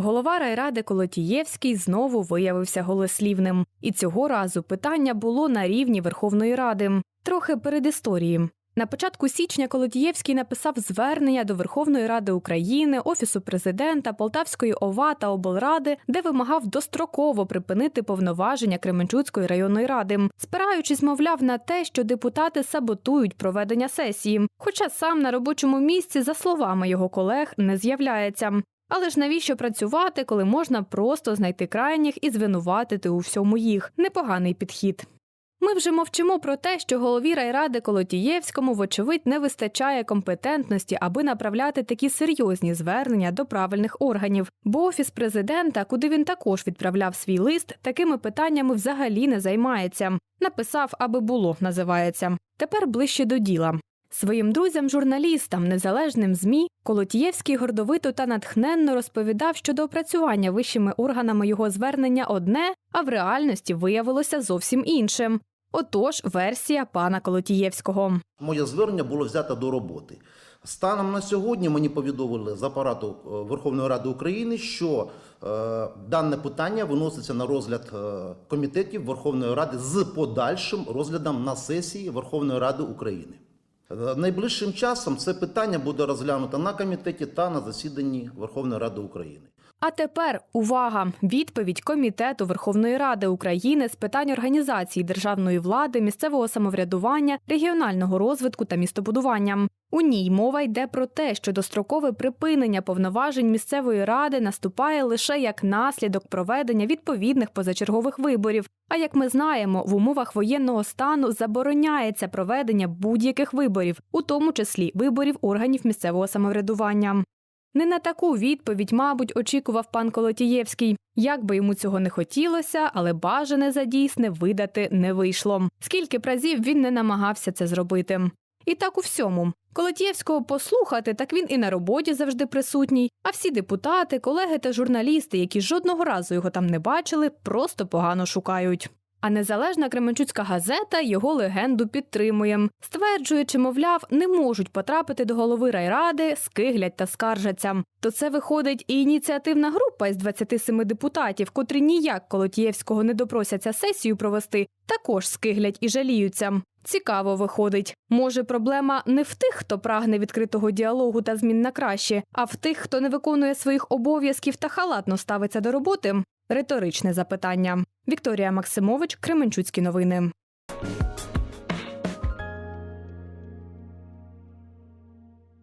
Голова райради Колотієвський знову виявився голослівним. І цього разу питання було на рівні Верховної Ради. Трохи перед історії. На початку січня Колотієвський написав звернення до Верховної Ради України, Офісу президента, Полтавської ОВА та облради, де вимагав достроково припинити повноваження Кременчуцької районної ради, спираючись, мовляв, на те, що депутати саботують проведення сесії. Хоча сам на робочому місці, за словами його колег, не з'являється. Але ж навіщо працювати, коли можна просто знайти крайніх і звинуватити у всьому їх? Непоганий підхід. Ми вже мовчимо про те, що голові райради Колотієвському, вочевидь, не вистачає компетентності, аби направляти такі серйозні звернення до правильних органів. Бо офіс президента, куди він також відправляв свій лист, такими питаннями взагалі не займається. Написав, аби було, називається. Тепер ближче до діла. Своїм друзям-журналістам, незалежним ЗМІ, Колотієвський гордовито та натхненно розповідав, що до опрацювання вищими органами його звернення одне, а в реальності виявилося зовсім іншим. Отож, версія пана Колотієвського. Моє звернення було взято до роботи. Станом на сьогодні мені повідомили з апарату е, Верховної Ради України, що е, дане питання виноситься на розгляд е, комітетів Верховної Ради з подальшим розглядом на сесії Верховної Ради України. Найближчим часом це питання буде розглянуто на комітеті та на засіданні Верховної Ради України. А тепер увага! Відповідь Комітету Верховної Ради України з питань організації державної влади, місцевого самоврядування, регіонального розвитку та містобудування. У ній мова йде про те, що дострокове припинення повноважень місцевої ради наступає лише як наслідок проведення відповідних позачергових виборів. А як ми знаємо, в умовах воєнного стану забороняється проведення будь-яких виборів, у тому числі виборів органів місцевого самоврядування. Не на таку відповідь, мабуть, очікував пан Колотієвський. Як би йому цього не хотілося, але бажане за дійсне видати не вийшло. Скільки б разів він не намагався це зробити. І так у всьому. Колотієвського послухати, так він і на роботі завжди присутній. А всі депутати, колеги та журналісти, які жодного разу його там не бачили, просто погано шукають. А незалежна Кременчуцька газета його легенду підтримує, стверджуючи, мовляв, не можуть потрапити до голови райради, скиглять та скаржаться. То це виходить і ініціативна група із 27 депутатів, котрі ніяк Колотієвського не допросяться сесію провести, також скиглять і жаліються. Цікаво виходить. Може, проблема не в тих, хто прагне відкритого діалогу та змін на краще, а в тих, хто не виконує своїх обов'язків та халатно ставиться до роботи. Риторичне запитання. Вікторія Максимович, Кременчуцькі новини.